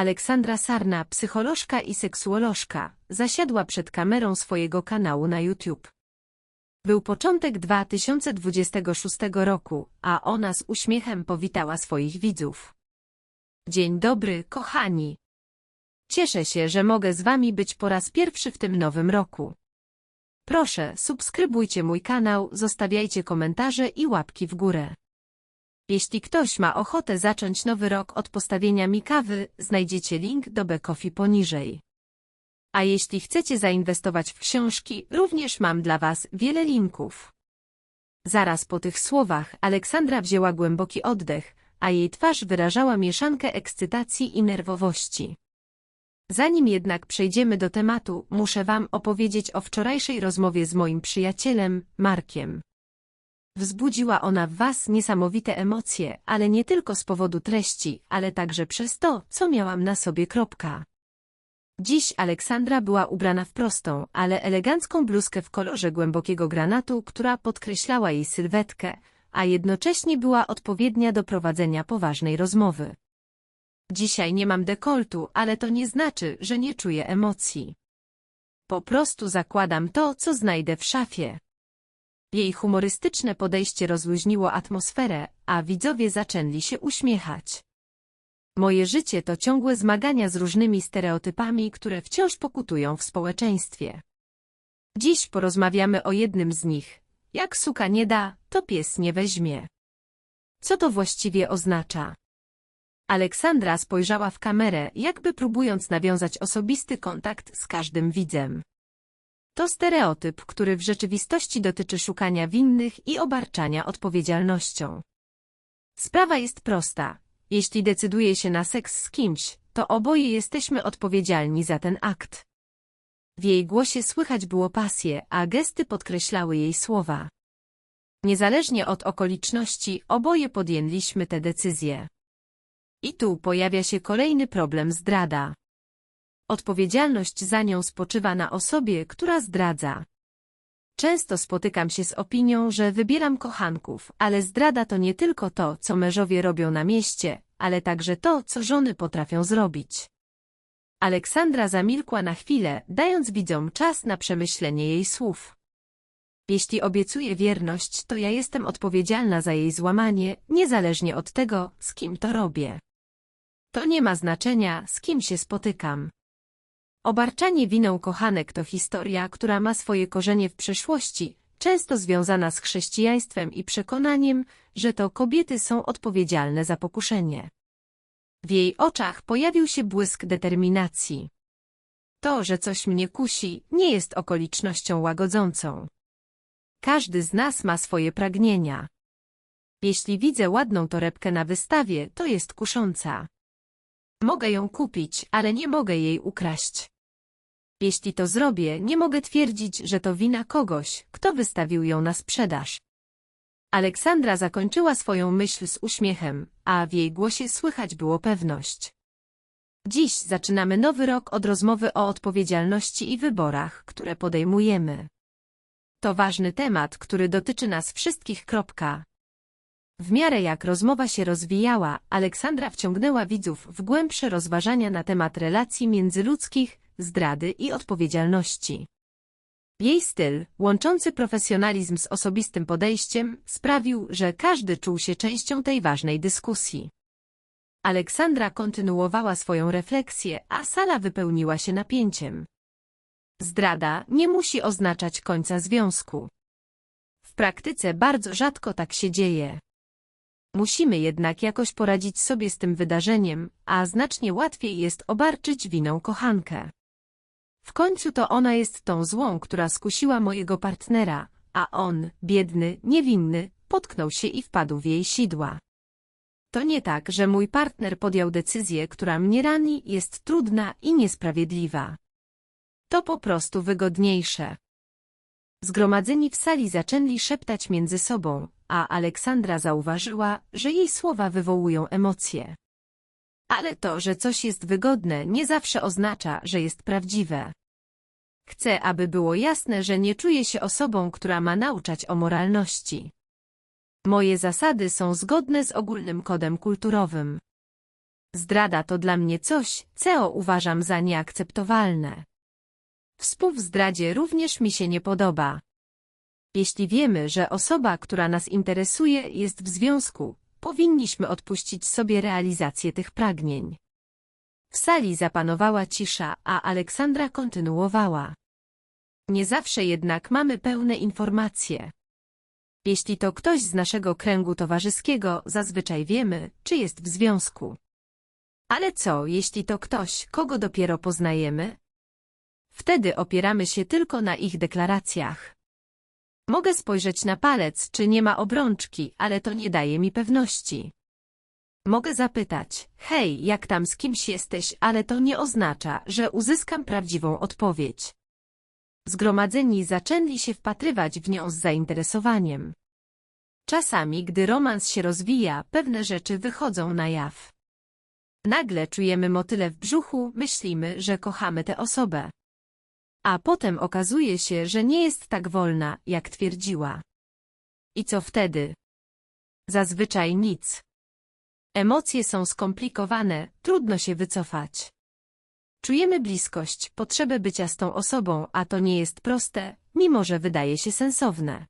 Aleksandra Sarna, psycholożka i seksuolożka, zasiadła przed kamerą swojego kanału na YouTube. Był początek 2026 roku, a ona z uśmiechem powitała swoich widzów. Dzień dobry, kochani. Cieszę się, że mogę z wami być po raz pierwszy w tym nowym roku. Proszę, subskrybujcie mój kanał, zostawiajcie komentarze i łapki w górę. Jeśli ktoś ma ochotę zacząć nowy rok od postawienia mi kawy, znajdziecie link do Bekofi poniżej. A jeśli chcecie zainwestować w książki, również mam dla Was wiele linków. Zaraz po tych słowach Aleksandra wzięła głęboki oddech, a jej twarz wyrażała mieszankę ekscytacji i nerwowości. Zanim jednak przejdziemy do tematu, muszę Wam opowiedzieć o wczorajszej rozmowie z moim przyjacielem, Markiem. Wzbudziła ona w Was niesamowite emocje, ale nie tylko z powodu treści, ale także przez to, co miałam na sobie. Kropka. Dziś Aleksandra była ubrana w prostą, ale elegancką bluzkę w kolorze głębokiego granatu, która podkreślała jej sylwetkę, a jednocześnie była odpowiednia do prowadzenia poważnej rozmowy. Dzisiaj nie mam dekoltu, ale to nie znaczy, że nie czuję emocji. Po prostu zakładam to, co znajdę w szafie. Jej humorystyczne podejście rozluźniło atmosferę, a widzowie zaczęli się uśmiechać. Moje życie to ciągłe zmagania z różnymi stereotypami, które wciąż pokutują w społeczeństwie. Dziś porozmawiamy o jednym z nich. Jak suka nie da, to pies nie weźmie. Co to właściwie oznacza? Aleksandra spojrzała w kamerę, jakby próbując nawiązać osobisty kontakt z każdym widzem. To stereotyp, który w rzeczywistości dotyczy szukania winnych i obarczania odpowiedzialnością. Sprawa jest prosta. Jeśli decyduje się na seks z kimś, to oboje jesteśmy odpowiedzialni za ten akt. W jej głosie słychać było pasję, a gesty podkreślały jej słowa. Niezależnie od okoliczności, oboje podjęliśmy tę decyzję. I tu pojawia się kolejny problem zdrada. Odpowiedzialność za nią spoczywa na osobie, która zdradza. Często spotykam się z opinią, że wybieram kochanków, ale zdrada to nie tylko to, co mężowie robią na mieście, ale także to, co żony potrafią zrobić. Aleksandra zamilkła na chwilę, dając widzom czas na przemyślenie jej słów. Jeśli obiecuję wierność, to ja jestem odpowiedzialna za jej złamanie, niezależnie od tego, z kim to robię. To nie ma znaczenia, z kim się spotykam. Obarczanie winą kochanek to historia, która ma swoje korzenie w przeszłości, często związana z chrześcijaństwem i przekonaniem, że to kobiety są odpowiedzialne za pokuszenie. W jej oczach pojawił się błysk determinacji. To, że coś mnie kusi, nie jest okolicznością łagodzącą. Każdy z nas ma swoje pragnienia. Jeśli widzę ładną torebkę na wystawie, to jest kusząca. Mogę ją kupić, ale nie mogę jej ukraść. Jeśli to zrobię, nie mogę twierdzić, że to wina kogoś, kto wystawił ją na sprzedaż. Aleksandra zakończyła swoją myśl z uśmiechem, a w jej głosie słychać było pewność. Dziś zaczynamy nowy rok od rozmowy o odpowiedzialności i wyborach, które podejmujemy. To ważny temat, który dotyczy nas wszystkich. Kropka. W miarę jak rozmowa się rozwijała, Aleksandra wciągnęła widzów w głębsze rozważania na temat relacji międzyludzkich, zdrady i odpowiedzialności. Jej styl, łączący profesjonalizm z osobistym podejściem, sprawił, że każdy czuł się częścią tej ważnej dyskusji. Aleksandra kontynuowała swoją refleksję, a sala wypełniła się napięciem. Zdrada nie musi oznaczać końca związku. W praktyce bardzo rzadko tak się dzieje. Musimy jednak jakoś poradzić sobie z tym wydarzeniem, a znacznie łatwiej jest obarczyć winą kochankę. W końcu to ona jest tą złą, która skusiła mojego partnera, a on, biedny, niewinny, potknął się i wpadł w jej sidła. To nie tak, że mój partner podjął decyzję, która mnie rani, jest trudna i niesprawiedliwa. To po prostu wygodniejsze. Zgromadzeni w sali zaczęli szeptać między sobą, a Aleksandra zauważyła, że jej słowa wywołują emocje. Ale to, że coś jest wygodne, nie zawsze oznacza, że jest prawdziwe. Chcę, aby było jasne, że nie czuję się osobą, która ma nauczać o moralności. Moje zasady są zgodne z ogólnym kodem kulturowym. Zdrada to dla mnie coś, co uważam za nieakceptowalne. Współ w zdradzie również mi się nie podoba. Jeśli wiemy, że osoba, która nas interesuje, jest w związku, powinniśmy odpuścić sobie realizację tych pragnień. W sali zapanowała cisza, a Aleksandra kontynuowała. Nie zawsze jednak mamy pełne informacje. Jeśli to ktoś z naszego kręgu towarzyskiego, zazwyczaj wiemy, czy jest w związku. Ale co, jeśli to ktoś, kogo dopiero poznajemy? Wtedy opieramy się tylko na ich deklaracjach. Mogę spojrzeć na palec, czy nie ma obrączki, ale to nie daje mi pewności. Mogę zapytać, hej, jak tam z kimś jesteś, ale to nie oznacza, że uzyskam prawdziwą odpowiedź. Zgromadzeni zaczęli się wpatrywać w nią z zainteresowaniem. Czasami, gdy romans się rozwija, pewne rzeczy wychodzą na jaw. Nagle czujemy motyle w brzuchu, myślimy, że kochamy tę osobę. A potem okazuje się, że nie jest tak wolna, jak twierdziła. I co wtedy? Zazwyczaj nic. Emocje są skomplikowane, trudno się wycofać. Czujemy bliskość, potrzebę bycia z tą osobą, a to nie jest proste, mimo że wydaje się sensowne.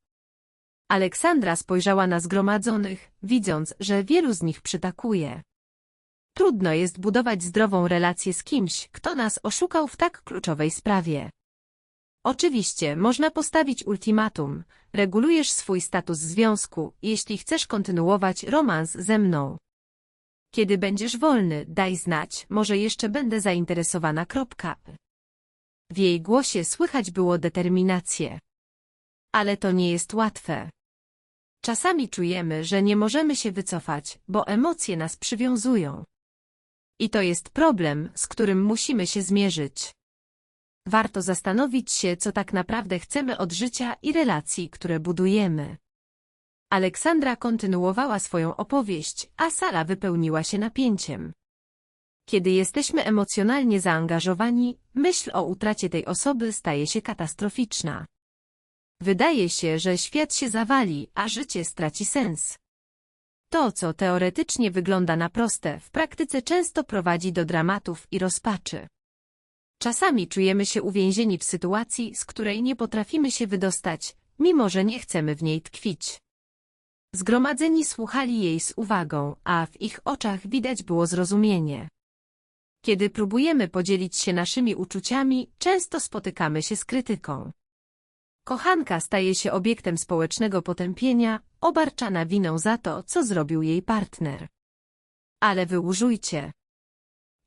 Aleksandra spojrzała na zgromadzonych, widząc, że wielu z nich przytakuje. Trudno jest budować zdrową relację z kimś, kto nas oszukał w tak kluczowej sprawie. Oczywiście, można postawić ultimatum. Regulujesz swój status związku, jeśli chcesz kontynuować romans ze mną. Kiedy będziesz wolny, daj znać, może jeszcze będę zainteresowana. Kropka. W jej głosie słychać było determinację. Ale to nie jest łatwe. Czasami czujemy, że nie możemy się wycofać, bo emocje nas przywiązują. I to jest problem, z którym musimy się zmierzyć. Warto zastanowić się, co tak naprawdę chcemy od życia i relacji, które budujemy. Aleksandra kontynuowała swoją opowieść, a sala wypełniła się napięciem. Kiedy jesteśmy emocjonalnie zaangażowani, myśl o utracie tej osoby staje się katastroficzna. Wydaje się, że świat się zawali, a życie straci sens. To, co teoretycznie wygląda na proste, w praktyce często prowadzi do dramatów i rozpaczy. Czasami czujemy się uwięzieni w sytuacji, z której nie potrafimy się wydostać, mimo że nie chcemy w niej tkwić. Zgromadzeni słuchali jej z uwagą, a w ich oczach widać było zrozumienie. Kiedy próbujemy podzielić się naszymi uczuciami, często spotykamy się z krytyką. Kochanka staje się obiektem społecznego potępienia, obarczana winą za to, co zrobił jej partner. Ale wyłużujcie.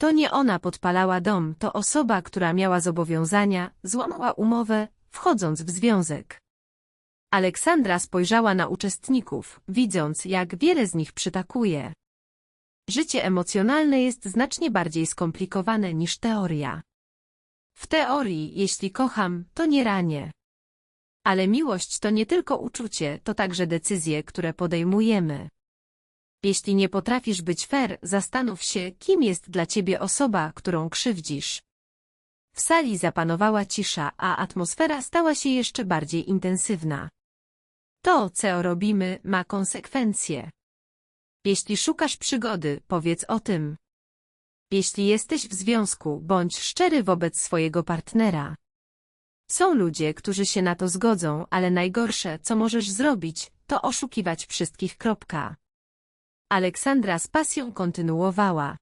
To nie ona podpalała dom, to osoba, która miała zobowiązania, złamała umowę, wchodząc w związek. Aleksandra spojrzała na uczestników, widząc, jak wiele z nich przytakuje. Życie emocjonalne jest znacznie bardziej skomplikowane niż teoria. W teorii, jeśli kocham, to nie ranię. Ale miłość to nie tylko uczucie, to także decyzje, które podejmujemy. Jeśli nie potrafisz być fair, zastanów się, kim jest dla ciebie osoba, którą krzywdzisz. W sali zapanowała cisza, a atmosfera stała się jeszcze bardziej intensywna. To, co robimy, ma konsekwencje. Jeśli szukasz przygody, powiedz o tym. Jeśli jesteś w związku, bądź szczery wobec swojego partnera. Są ludzie, którzy się na to zgodzą, ale najgorsze, co możesz zrobić, to oszukiwać wszystkich. Kropka. Aleksandra z pasją kontynuowała.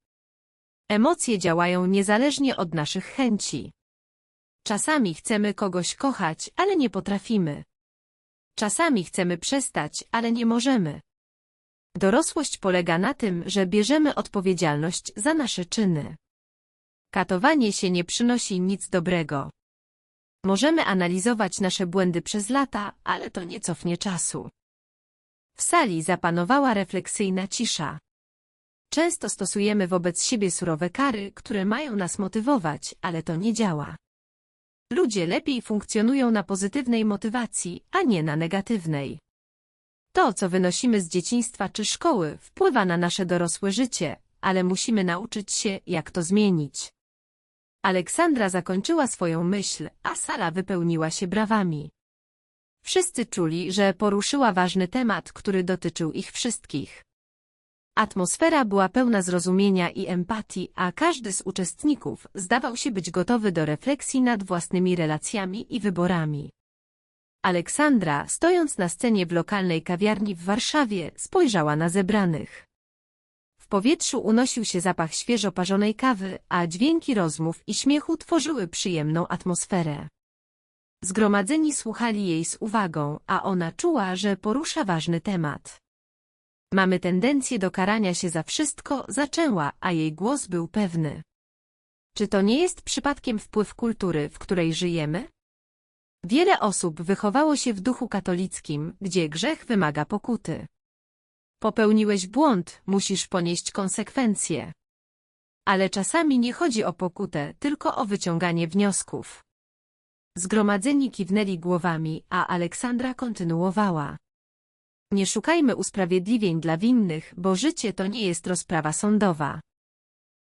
Emocje działają niezależnie od naszych chęci. Czasami chcemy kogoś kochać, ale nie potrafimy. Czasami chcemy przestać, ale nie możemy. Dorosłość polega na tym, że bierzemy odpowiedzialność za nasze czyny. Katowanie się nie przynosi nic dobrego. Możemy analizować nasze błędy przez lata, ale to nie cofnie czasu. W sali zapanowała refleksyjna cisza. Często stosujemy wobec siebie surowe kary, które mają nas motywować, ale to nie działa. Ludzie lepiej funkcjonują na pozytywnej motywacji, a nie na negatywnej. To, co wynosimy z dzieciństwa czy szkoły, wpływa na nasze dorosłe życie, ale musimy nauczyć się, jak to zmienić. Aleksandra zakończyła swoją myśl, a sala wypełniła się brawami. Wszyscy czuli, że poruszyła ważny temat, który dotyczył ich wszystkich. Atmosfera była pełna zrozumienia i empatii, a każdy z uczestników zdawał się być gotowy do refleksji nad własnymi relacjami i wyborami. Aleksandra, stojąc na scenie w lokalnej kawiarni w Warszawie, spojrzała na zebranych. W powietrzu unosił się zapach świeżo parzonej kawy, a dźwięki rozmów i śmiechu tworzyły przyjemną atmosferę. Zgromadzeni słuchali jej z uwagą, a ona czuła, że porusza ważny temat. Mamy tendencję do karania się za wszystko, zaczęła, a jej głos był pewny. Czy to nie jest przypadkiem wpływ kultury, w której żyjemy? Wiele osób wychowało się w duchu katolickim, gdzie grzech wymaga pokuty. Popełniłeś błąd, musisz ponieść konsekwencje. Ale czasami nie chodzi o pokutę, tylko o wyciąganie wniosków. Zgromadzeni kiwnęli głowami, a Aleksandra kontynuowała. Nie szukajmy usprawiedliwień dla winnych, bo życie to nie jest rozprawa sądowa.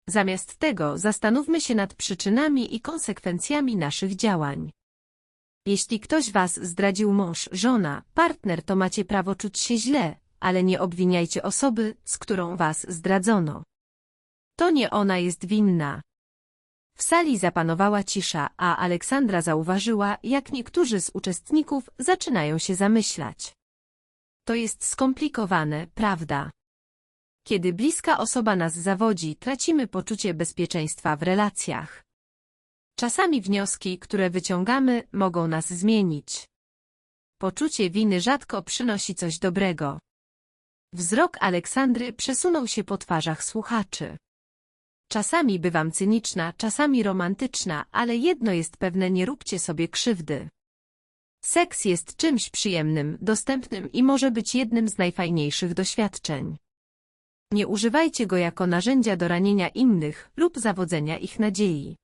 Zamiast tego zastanówmy się nad przyczynami i konsekwencjami naszych działań. Jeśli ktoś was zdradził mąż, żona, partner, to macie prawo czuć się źle, ale nie obwiniajcie osoby, z którą was zdradzono. To nie ona jest winna. W sali zapanowała cisza, a Aleksandra zauważyła, jak niektórzy z uczestników zaczynają się zamyślać. To jest skomplikowane, prawda? Kiedy bliska osoba nas zawodzi, tracimy poczucie bezpieczeństwa w relacjach. Czasami wnioski, które wyciągamy, mogą nas zmienić. Poczucie winy rzadko przynosi coś dobrego. Wzrok Aleksandry przesunął się po twarzach słuchaczy. Czasami bywam cyniczna, czasami romantyczna, ale jedno jest pewne nie róbcie sobie krzywdy. Seks jest czymś przyjemnym, dostępnym i może być jednym z najfajniejszych doświadczeń. Nie używajcie go jako narzędzia do ranienia innych lub zawodzenia ich nadziei.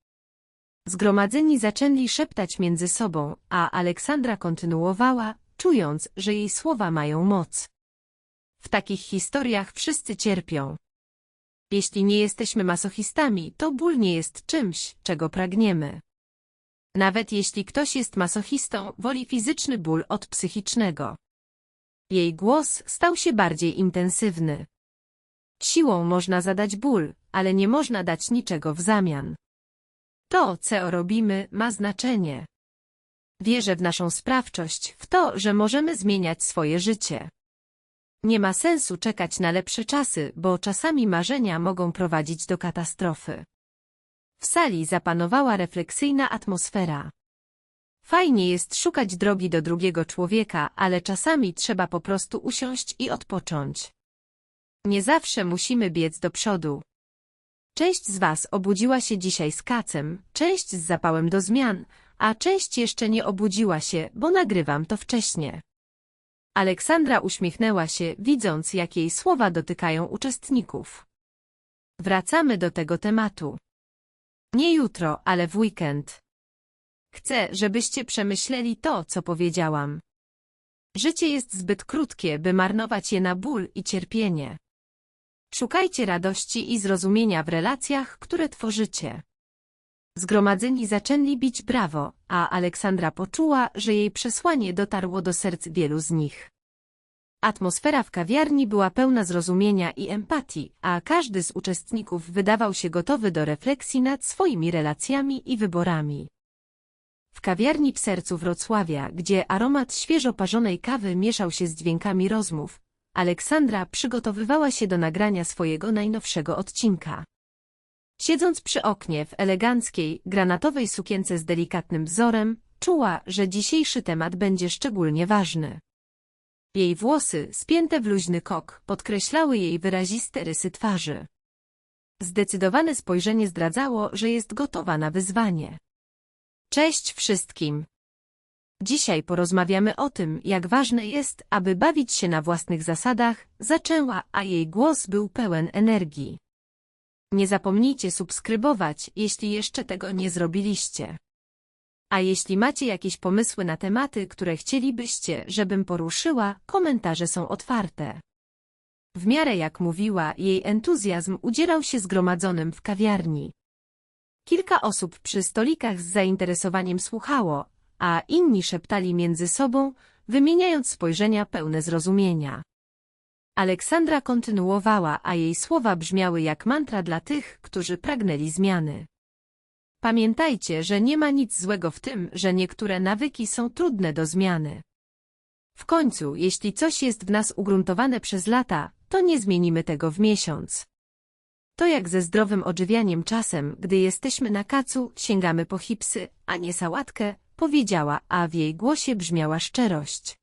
Zgromadzeni zaczęli szeptać między sobą, a Aleksandra kontynuowała, czując, że jej słowa mają moc. W takich historiach wszyscy cierpią. Jeśli nie jesteśmy masochistami, to ból nie jest czymś, czego pragniemy. Nawet jeśli ktoś jest masochistą, woli fizyczny ból od psychicznego. Jej głos stał się bardziej intensywny. Siłą można zadać ból, ale nie można dać niczego w zamian. To, co robimy, ma znaczenie. Wierzę w naszą sprawczość, w to, że możemy zmieniać swoje życie. Nie ma sensu czekać na lepsze czasy, bo czasami marzenia mogą prowadzić do katastrofy. W sali zapanowała refleksyjna atmosfera. Fajnie jest szukać drogi do drugiego człowieka, ale czasami trzeba po prostu usiąść i odpocząć. Nie zawsze musimy biec do przodu. Część z Was obudziła się dzisiaj z kacem, część z zapałem do zmian, a część jeszcze nie obudziła się, bo nagrywam to wcześnie. Aleksandra uśmiechnęła się, widząc, jak jej słowa dotykają uczestników. Wracamy do tego tematu. Nie jutro, ale w weekend. Chcę, żebyście przemyśleli to, co powiedziałam. Życie jest zbyt krótkie, by marnować je na ból i cierpienie. Szukajcie radości i zrozumienia w relacjach, które tworzycie. Zgromadzeni zaczęli bić brawo, a Aleksandra poczuła, że jej przesłanie dotarło do serc wielu z nich. Atmosfera w kawiarni była pełna zrozumienia i empatii, a każdy z uczestników wydawał się gotowy do refleksji nad swoimi relacjami i wyborami. W kawiarni w sercu Wrocławia, gdzie aromat świeżo parzonej kawy mieszał się z dźwiękami rozmów, Aleksandra przygotowywała się do nagrania swojego najnowszego odcinka. Siedząc przy oknie w eleganckiej, granatowej sukience z delikatnym wzorem, czuła, że dzisiejszy temat będzie szczególnie ważny. Jej włosy, spięte w luźny kok, podkreślały jej wyraziste rysy twarzy. Zdecydowane spojrzenie zdradzało, że jest gotowa na wyzwanie. Cześć wszystkim! Dzisiaj porozmawiamy o tym, jak ważne jest, aby bawić się na własnych zasadach, zaczęła, a jej głos był pełen energii. Nie zapomnijcie subskrybować, jeśli jeszcze tego nie zrobiliście. A jeśli macie jakieś pomysły na tematy, które chcielibyście, żebym poruszyła, komentarze są otwarte. W miarę jak mówiła, jej entuzjazm udzielał się zgromadzonym w kawiarni. Kilka osób przy stolikach z zainteresowaniem słuchało, a inni szeptali między sobą, wymieniając spojrzenia pełne zrozumienia. Aleksandra kontynuowała, a jej słowa brzmiały jak mantra dla tych, którzy pragnęli zmiany. Pamiętajcie, że nie ma nic złego w tym, że niektóre nawyki są trudne do zmiany. W końcu, jeśli coś jest w nas ugruntowane przez lata, to nie zmienimy tego w miesiąc. To jak ze zdrowym odżywianiem czasem, gdy jesteśmy na kacu, sięgamy po chipsy, a nie sałatkę, powiedziała, a w jej głosie brzmiała szczerość.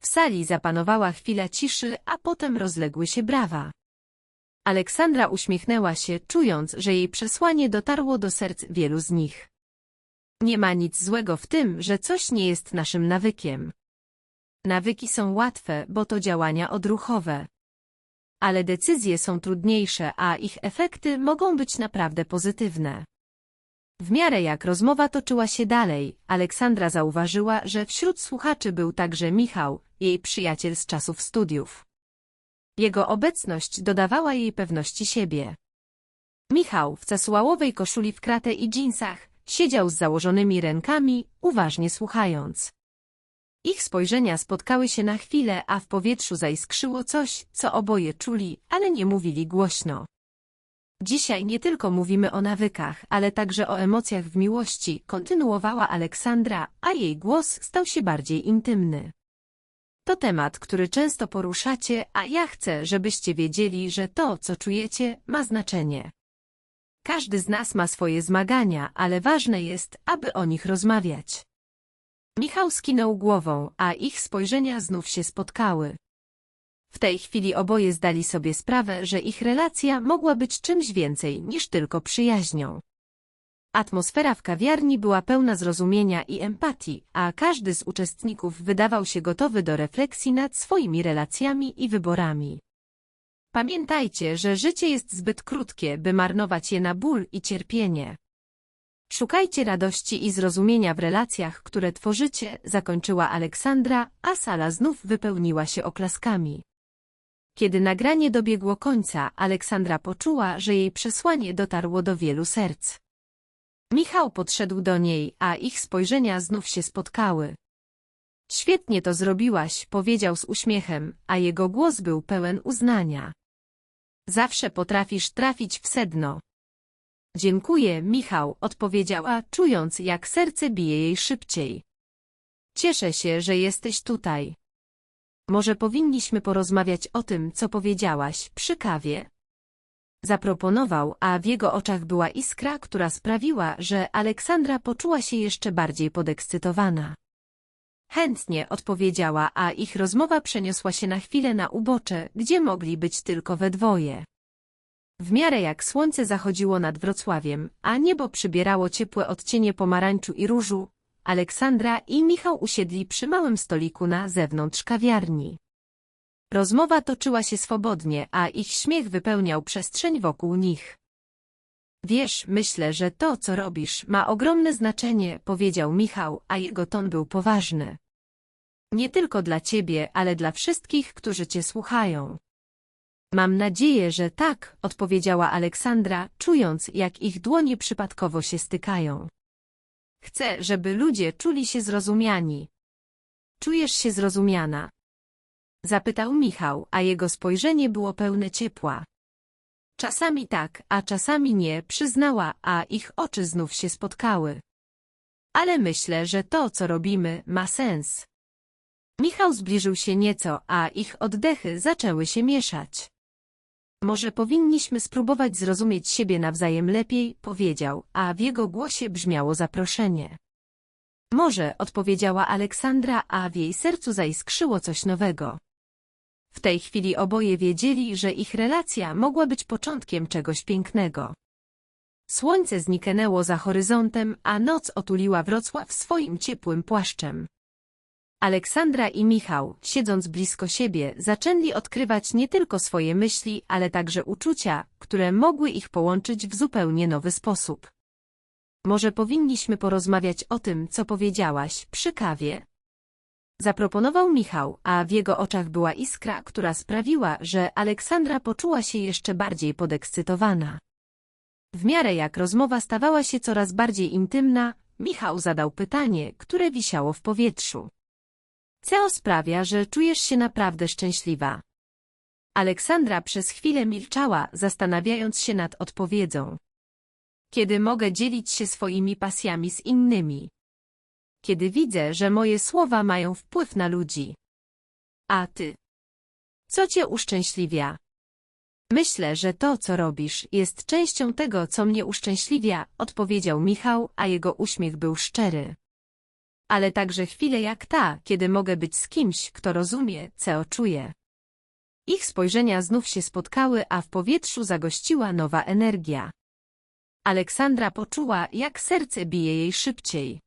W sali zapanowała chwila ciszy, a potem rozległy się brawa. Aleksandra uśmiechnęła się, czując, że jej przesłanie dotarło do serc wielu z nich. Nie ma nic złego w tym, że coś nie jest naszym nawykiem. Nawyki są łatwe, bo to działania odruchowe. Ale decyzje są trudniejsze, a ich efekty mogą być naprawdę pozytywne. W miarę jak rozmowa toczyła się dalej, Aleksandra zauważyła, że wśród słuchaczy był także Michał, jej przyjaciel z czasów studiów. Jego obecność dodawała jej pewności siebie. Michał w casuałowej koszuli w kratę i dżinsach siedział z założonymi rękami, uważnie słuchając. Ich spojrzenia spotkały się na chwilę, a w powietrzu zaiskrzyło coś, co oboje czuli, ale nie mówili głośno. Dzisiaj nie tylko mówimy o nawykach, ale także o emocjach w miłości, kontynuowała Aleksandra, a jej głos stał się bardziej intymny. To temat, który często poruszacie, a ja chcę, żebyście wiedzieli, że to, co czujecie, ma znaczenie. Każdy z nas ma swoje zmagania, ale ważne jest, aby o nich rozmawiać. Michał skinął głową, a ich spojrzenia znów się spotkały. W tej chwili oboje zdali sobie sprawę, że ich relacja mogła być czymś więcej niż tylko przyjaźnią. Atmosfera w kawiarni była pełna zrozumienia i empatii, a każdy z uczestników wydawał się gotowy do refleksji nad swoimi relacjami i wyborami. Pamiętajcie, że życie jest zbyt krótkie, by marnować je na ból i cierpienie. Szukajcie radości i zrozumienia w relacjach, które tworzycie, zakończyła Aleksandra, a sala znów wypełniła się oklaskami. Kiedy nagranie dobiegło końca, Aleksandra poczuła, że jej przesłanie dotarło do wielu serc. Michał podszedł do niej, a ich spojrzenia znów się spotkały. Świetnie to zrobiłaś, powiedział z uśmiechem, a jego głos był pełen uznania. Zawsze potrafisz trafić w sedno. Dziękuję, Michał, odpowiedziała, czując, jak serce bije jej szybciej. Cieszę się, że jesteś tutaj. Może powinniśmy porozmawiać o tym, co powiedziałaś, przy kawie? Zaproponował, a w jego oczach była iskra, która sprawiła, że Aleksandra poczuła się jeszcze bardziej podekscytowana. Chętnie odpowiedziała, a ich rozmowa przeniosła się na chwilę na ubocze, gdzie mogli być tylko we dwoje. W miarę jak słońce zachodziło nad Wrocławiem, a niebo przybierało ciepłe odcienie pomarańczu i różu, Aleksandra i Michał usiedli przy małym stoliku na zewnątrz kawiarni. Rozmowa toczyła się swobodnie, a ich śmiech wypełniał przestrzeń wokół nich. Wiesz, myślę, że to, co robisz, ma ogromne znaczenie, powiedział Michał, a jego ton był poważny. Nie tylko dla ciebie, ale dla wszystkich, którzy cię słuchają. Mam nadzieję, że tak, odpowiedziała Aleksandra, czując, jak ich dłonie przypadkowo się stykają. Chcę, żeby ludzie czuli się zrozumiani. Czujesz się zrozumiana? Zapytał Michał, a jego spojrzenie było pełne ciepła. Czasami tak, a czasami nie, przyznała, a ich oczy znów się spotkały. Ale myślę, że to, co robimy, ma sens. Michał zbliżył się nieco, a ich oddechy zaczęły się mieszać. Może powinniśmy spróbować zrozumieć siebie nawzajem lepiej, powiedział, a w jego głosie brzmiało zaproszenie. Może, odpowiedziała Aleksandra, a w jej sercu zaiskrzyło coś nowego. W tej chwili oboje wiedzieli, że ich relacja mogła być początkiem czegoś pięknego. Słońce zniknęło za horyzontem, a noc otuliła Wrocław swoim ciepłym płaszczem. Aleksandra i Michał, siedząc blisko siebie, zaczęli odkrywać nie tylko swoje myśli, ale także uczucia, które mogły ich połączyć w zupełnie nowy sposób. Może powinniśmy porozmawiać o tym, co powiedziałaś, przy kawie? Zaproponował Michał, a w jego oczach była iskra, która sprawiła, że Aleksandra poczuła się jeszcze bardziej podekscytowana. W miarę jak rozmowa stawała się coraz bardziej intymna, Michał zadał pytanie, które wisiało w powietrzu. Co sprawia, że czujesz się naprawdę szczęśliwa? Aleksandra przez chwilę milczała, zastanawiając się nad odpowiedzią. Kiedy mogę dzielić się swoimi pasjami z innymi? Kiedy widzę, że moje słowa mają wpływ na ludzi. A ty? Co cię uszczęśliwia? Myślę, że to, co robisz, jest częścią tego, co mnie uszczęśliwia, odpowiedział Michał, a jego uśmiech był szczery. Ale także chwile jak ta, kiedy mogę być z kimś, kto rozumie, co czuję. Ich spojrzenia znów się spotkały, a w powietrzu zagościła nowa energia. Aleksandra poczuła, jak serce bije jej szybciej.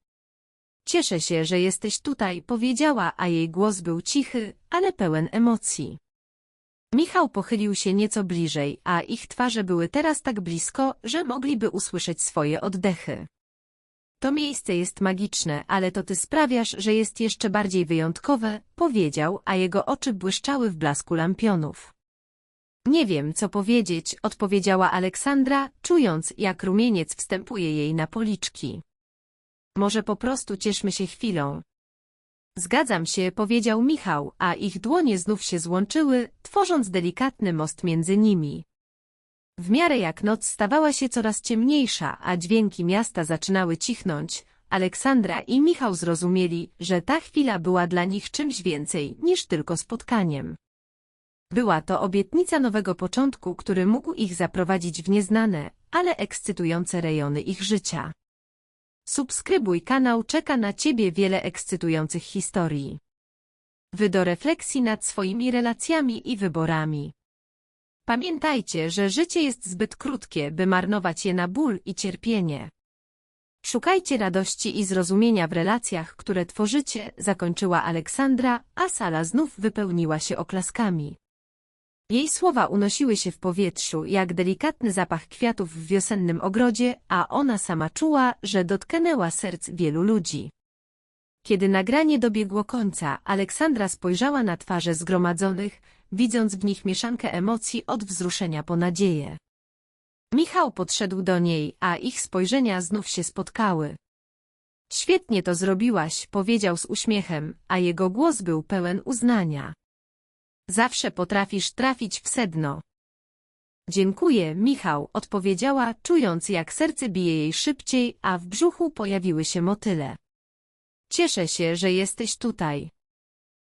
Cieszę się, że jesteś tutaj, powiedziała, a jej głos był cichy, ale pełen emocji. Michał pochylił się nieco bliżej, a ich twarze były teraz tak blisko, że mogliby usłyszeć swoje oddechy. To miejsce jest magiczne, ale to ty sprawiasz, że jest jeszcze bardziej wyjątkowe, powiedział, a jego oczy błyszczały w blasku lampionów. Nie wiem, co powiedzieć, odpowiedziała Aleksandra, czując, jak rumieniec wstępuje jej na policzki. Może po prostu cieszmy się chwilą. Zgadzam się, powiedział Michał, a ich dłonie znów się złączyły, tworząc delikatny most między nimi. W miarę jak noc stawała się coraz ciemniejsza, a dźwięki miasta zaczynały cichnąć, Aleksandra i Michał zrozumieli, że ta chwila była dla nich czymś więcej niż tylko spotkaniem. Była to obietnica nowego początku, który mógł ich zaprowadzić w nieznane, ale ekscytujące rejony ich życia. Subskrybuj kanał, czeka na Ciebie wiele ekscytujących historii. Wy do refleksji nad swoimi relacjami i wyborami. Pamiętajcie, że życie jest zbyt krótkie, by marnować je na ból i cierpienie. Szukajcie radości i zrozumienia w relacjach, które tworzycie, zakończyła Aleksandra, a sala znów wypełniła się oklaskami. Jej słowa unosiły się w powietrzu, jak delikatny zapach kwiatów w wiosennym ogrodzie, a ona sama czuła, że dotknęła serc wielu ludzi. Kiedy nagranie dobiegło końca, Aleksandra spojrzała na twarze zgromadzonych, widząc w nich mieszankę emocji od wzruszenia po nadzieję. Michał podszedł do niej, a ich spojrzenia znów się spotkały. Świetnie to zrobiłaś, powiedział z uśmiechem, a jego głos był pełen uznania. Zawsze potrafisz trafić w sedno. Dziękuję, Michał, odpowiedziała, czując jak serce bije jej szybciej, a w brzuchu pojawiły się motyle. Cieszę się, że jesteś tutaj.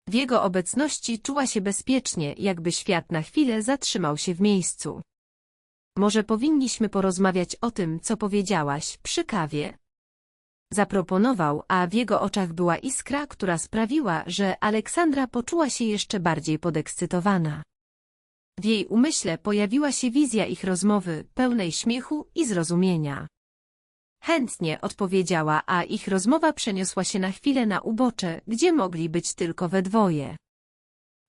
W jego obecności czuła się bezpiecznie, jakby świat na chwilę zatrzymał się w miejscu. Może powinniśmy porozmawiać o tym, co powiedziałaś, przy kawie? Zaproponował, a w jego oczach była iskra, która sprawiła, że Aleksandra poczuła się jeszcze bardziej podekscytowana. W jej umyśle pojawiła się wizja ich rozmowy, pełnej śmiechu i zrozumienia. Chętnie odpowiedziała, a ich rozmowa przeniosła się na chwilę na ubocze, gdzie mogli być tylko we dwoje.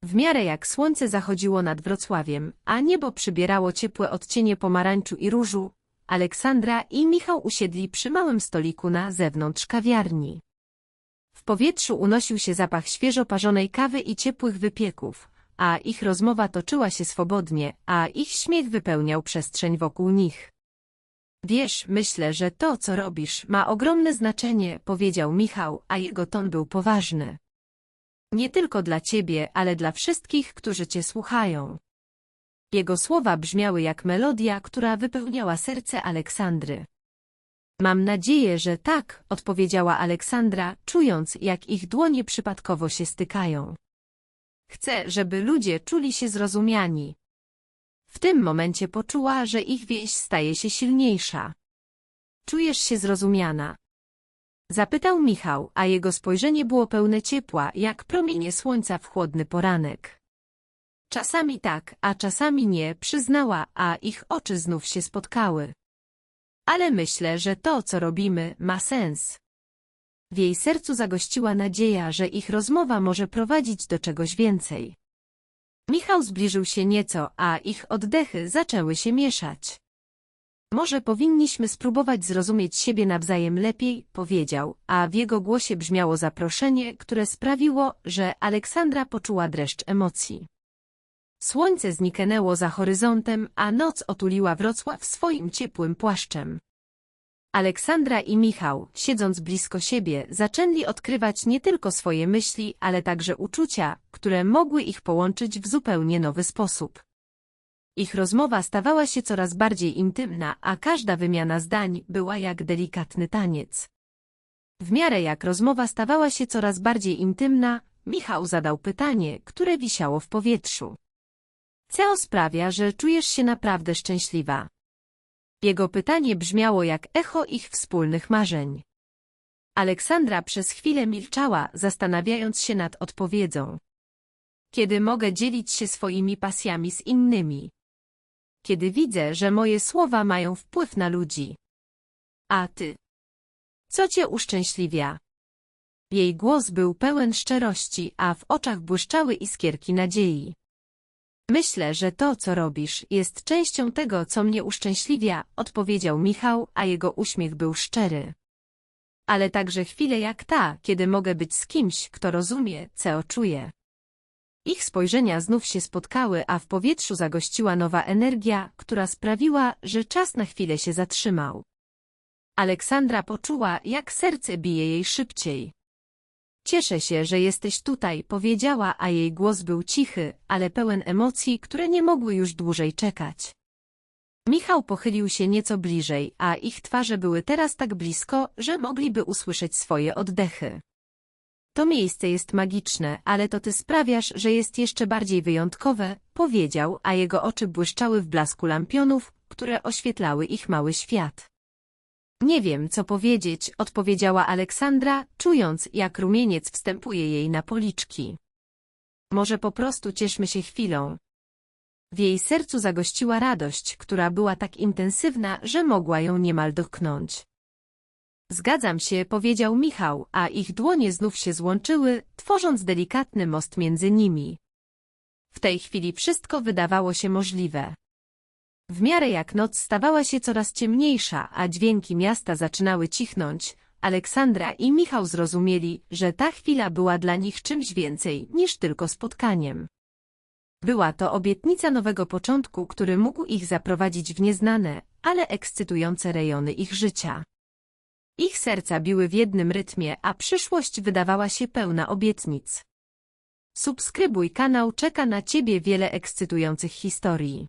W miarę jak słońce zachodziło nad Wrocławiem, a niebo przybierało ciepłe odcienie pomarańczu i różu, Aleksandra i Michał usiedli przy małym stoliku na zewnątrz kawiarni. W powietrzu unosił się zapach świeżo parzonej kawy i ciepłych wypieków, a ich rozmowa toczyła się swobodnie, a ich śmiech wypełniał przestrzeń wokół nich. Wiesz, myślę, że to, co robisz, ma ogromne znaczenie, powiedział Michał, a jego ton był poważny. Nie tylko dla ciebie, ale dla wszystkich, którzy cię słuchają. Jego słowa brzmiały jak melodia, która wypełniała serce Aleksandry. Mam nadzieję, że tak, odpowiedziała Aleksandra, czując, jak ich dłonie przypadkowo się stykają. Chcę, żeby ludzie czuli się zrozumiani. W tym momencie poczuła, że ich więź staje się silniejsza. Czujesz się zrozumiana? Zapytał Michał, a jego spojrzenie było pełne ciepła, jak promienie słońca w chłodny poranek. Czasami tak, a czasami nie, przyznała, a ich oczy znów się spotkały. Ale myślę, że to, co robimy, ma sens. W jej sercu zagościła nadzieja, że ich rozmowa może prowadzić do czegoś więcej. Michał zbliżył się nieco, a ich oddechy zaczęły się mieszać. Może powinniśmy spróbować zrozumieć siebie nawzajem lepiej, powiedział, a w jego głosie brzmiało zaproszenie, które sprawiło, że Aleksandra poczuła dreszcz emocji. Słońce zniknęło za horyzontem, a noc otuliła Wrocław swoim ciepłym płaszczem. Aleksandra i Michał, siedząc blisko siebie, zaczęli odkrywać nie tylko swoje myśli, ale także uczucia, które mogły ich połączyć w zupełnie nowy sposób. Ich rozmowa stawała się coraz bardziej intymna, a każda wymiana zdań była jak delikatny taniec. W miarę jak rozmowa stawała się coraz bardziej intymna, Michał zadał pytanie, które wisiało w powietrzu. Co sprawia, że czujesz się naprawdę szczęśliwa? Jego pytanie brzmiało jak echo ich wspólnych marzeń. Aleksandra przez chwilę milczała, zastanawiając się nad odpowiedzią. Kiedy mogę dzielić się swoimi pasjami z innymi? Kiedy widzę, że moje słowa mają wpływ na ludzi. A ty? Co cię uszczęśliwia? Jej głos był pełen szczerości, a w oczach błyszczały iskierki nadziei. Myślę, że to, co robisz, jest częścią tego, co mnie uszczęśliwia, odpowiedział Michał, a jego uśmiech był szczery. Ale także chwile jak ta, kiedy mogę być z kimś, kto rozumie, co czuję. Ich spojrzenia znów się spotkały, a w powietrzu zagościła nowa energia, która sprawiła, że czas na chwilę się zatrzymał. Aleksandra poczuła, jak serce bije jej szybciej. Cieszę się, że jesteś tutaj, powiedziała, a jej głos był cichy, ale pełen emocji, które nie mogły już dłużej czekać. Michał pochylił się nieco bliżej, a ich twarze były teraz tak blisko, że mogliby usłyszeć swoje oddechy. To miejsce jest magiczne, ale to ty sprawiasz, że jest jeszcze bardziej wyjątkowe, powiedział, a jego oczy błyszczały w blasku lampionów, które oświetlały ich mały świat. Nie wiem, co powiedzieć, odpowiedziała Aleksandra, czując, jak rumieniec wstępuje jej na policzki. Może po prostu cieszmy się chwilą. W jej sercu zagościła radość, która była tak intensywna, że mogła ją niemal dotknąć. Zgadzam się, powiedział Michał, a ich dłonie znów się złączyły, tworząc delikatny most między nimi. W tej chwili wszystko wydawało się możliwe. W miarę jak noc stawała się coraz ciemniejsza, a dźwięki miasta zaczynały cichnąć, Aleksandra i Michał zrozumieli, że ta chwila była dla nich czymś więcej niż tylko spotkaniem. Była to obietnica nowego początku, który mógł ich zaprowadzić w nieznane, ale ekscytujące rejony ich życia. Ich serca biły w jednym rytmie, a przyszłość wydawała się pełna obietnic. Subskrybuj kanał, czeka na Ciebie wiele ekscytujących historii.